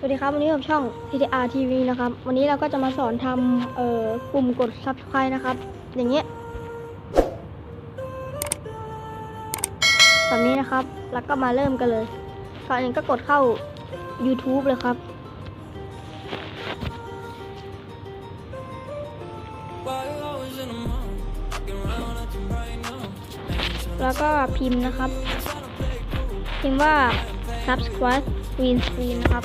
สวัสดีครับ วันนี้ผมช่อง TTR TV นะครับ วันนี้เราก็จะมาสอนทำเอ่อปุ่มกด Subscribe นะครับ อย่างเงี้ยแบบนี้นะครับ แล้วก็มาเริ่มกันเลยก่อนอื่นก็กดเข้า YouTube เลยครับ แล้วก็พิมพ์นะครับ พิมพ์ว่า subscribe green screen นะครับ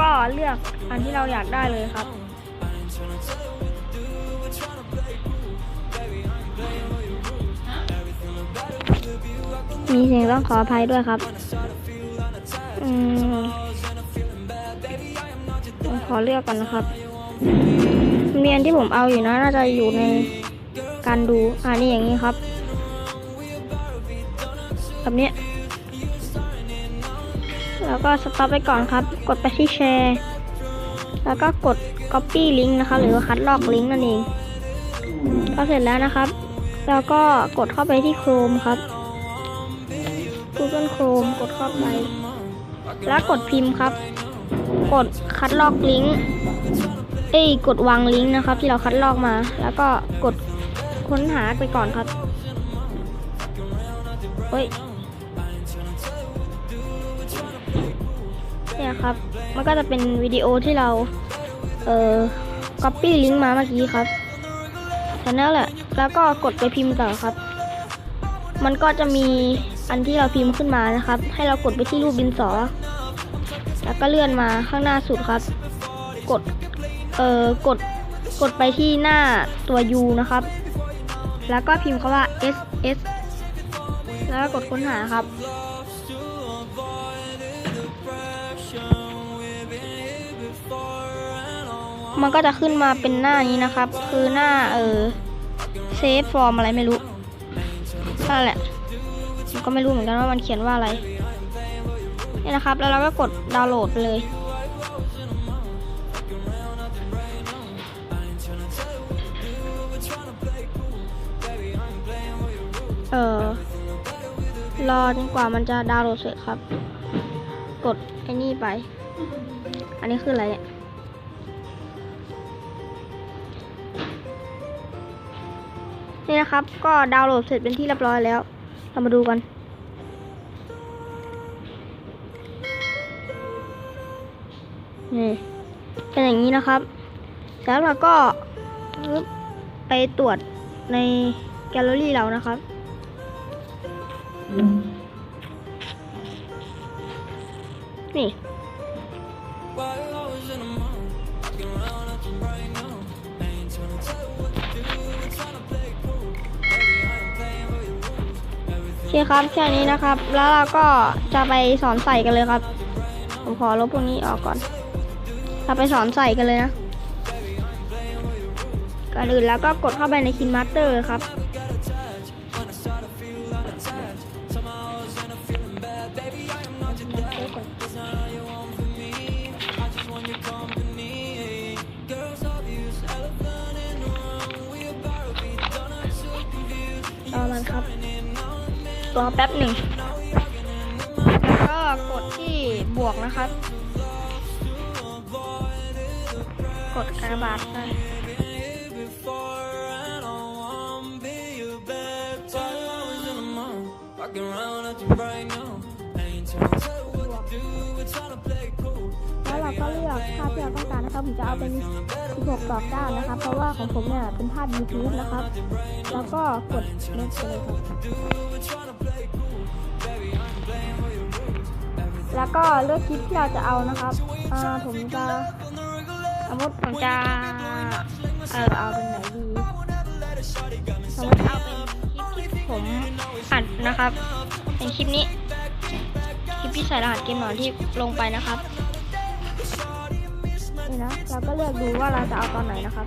ก็เลือกอันที่เราอยากได้เลยครับ มีเสียงต้องขออภัยด้วยครับ อืมผมขอเลือกก่อนนะครับเมีอันที่ผมเอาอยู่นะน่าจะอยู่ในการดู อ่านี่อย่างนี้ครับแบบนี้ แล้วก็สต็อปไปก่อนครับ กดไปที่แชร์ แล้วก็กด copy link นะครับหรือคัดลอกลิงก์นั่นเองพอเสร็จแล้วนะครับ แล้วก็กดเข้าไปที่ Chrome ครับ Google Chrome กดเข้าไป แล้วกดพิมพ์ครับ กดคัดลอกลิงก์ เอ้ย กดวางลิงก์นะครับ ที่เราคัดลอกมา แล้วก็กดค้นหาไปก่อนครับเฮ้ย เนี่ยครับ มันก็จะเป็นวิดีโอที่เรา เอ่อ copy ลิงก์มาเมื่อกี้ครับแต่นั่นแหละ แล้วก็กดไปพิมพ์ต่อครับ มันก็จะมีอันที่เราพิมพ์ขึ้นมานะครับ ให้เรากดไปที่รูปดินสอ แล้วก็เลื่อนมาข้างหน้าสุดครับ กด เอ่อ กด กดไปที่หน้าตัว U นะครับ แล้วก็พิมพ์คำว่า S S แล้วก็กดค้นหาครับ มันก็จะขึ้นมาเป็นหน้านี้นะครับ คือหน้าเออเซฟฟอร์มอะไรไม่รู้นั่นแหละผมก็ไม่รู้เหมือนกันว่ามันเขียนว่าอะไรนี่นะครับ แล้วเราก็กดดาวน์โหลดเลย เออรอจนกว่ามันจะดาวน์โหลดเสร็จครับ กดไอ้นี่ไป อันนี้คืออะไรเนี่ยนี่นะครับ ก็ดาวน์โหลดเสร็จเป็นที่เรียบร้อยแล้ว เรามาดูกัน นี่ เป็นอย่างนี้นะครับ แล้วเราก็ไปตรวจในแกลเลอรี่เรานะครับ นี่ โอเคครับแค่นี้นะครับ แล้วเราก็จะไปสอนใส่กันเลยครับ ผมขอลบพวกนี้ออกก่อน เราไปสอนใส่กันเลยนะก่อนอื่นแล้วก็กดเข้าไปในคินมาสเตอร์ครับ กันครับ รอแป๊บหนึ่ง แล้วก็กดที่บวกนะครับ กดกระบาดไป เราก็เลือกภาพที่เราต้องการนะครับผมจะเอาเป็น 16ดอกด้านนะครับ เพราะว่าของผมเนี่ยเป็นภาพ YouTube นะครับ แล้วก็กด next ไปเลยครับแล้วก็เลือกคลิปที่เราจะเอานะครับผมจะสมมติผมจะ เออเอาเป็นไหนดี สมมติเอาเป็นคลิปที่ผมอัดนะครับ เป็นคลิปนี้ คลิปที่ใส่รหัสเกมหนอนที่ลงไปนะครับ นี่นะ เราก็เลือกดูว่าเราจะเอาตอนไหนนะครับ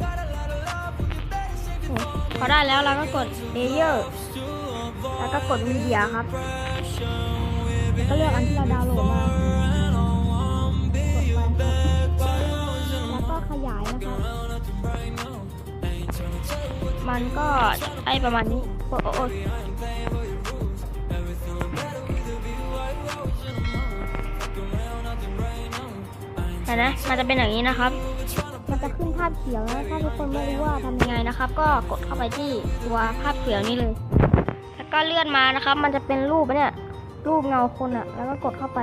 พอได้แล้วเราก็กด layer แล้วก็กด media ครับก็เลือกอันที่เราดาวน์โหลดมากดไปครับแล้วก็ขยายนะครับมันก็ได้ประมาณนี้โอ้โนะ มันจะเป็นอย่างนี้นะครับ มันจะขึ้นภาพเขียวนะถ้าทุกคนไม่รู้ว่าทำยังไงนะครับ ก็กดเข้าไปที่ตัวภาพเขียวนี้เลย แล้วก็เลื่อนมานะครับ มันจะเป็นรูปเนี่ย รูปเงาคนอะแล้วก็กดเข้าไป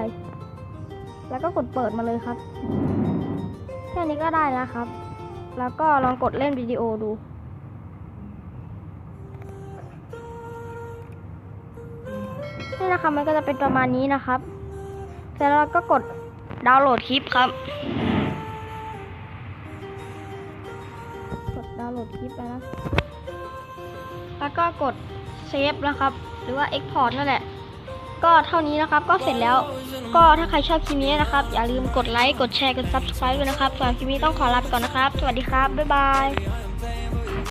แล้วก็กดเปิดมาเลยครับ แค่นี้ก็ได้แล้วครับ แล้วก็ลองกดเล่นวิดีโอดูนี่นะครับมันก็จะเป็นประมาณนี้นะครับ เสร็จแล้วเราก็กด ดาวน์โหลดคลิปครับ กดดาวน์โหลดคลิปไปนะแล้วก็กดเซฟนะครับ หรือว่า Export นั่นแหละ ก็เท่านี้นะครับ ก็เสร็จแล้ว ก็ถ้าใครชอบคลิปนี้นะครับ อย่าลืมกดไลค์ กดแชร์ กด Subscribe ด้วยนะครับสำหรับคลิปนี้ต้องขอลาไปก่อนนะครับ สวัสดีครับ บ๊ายบาย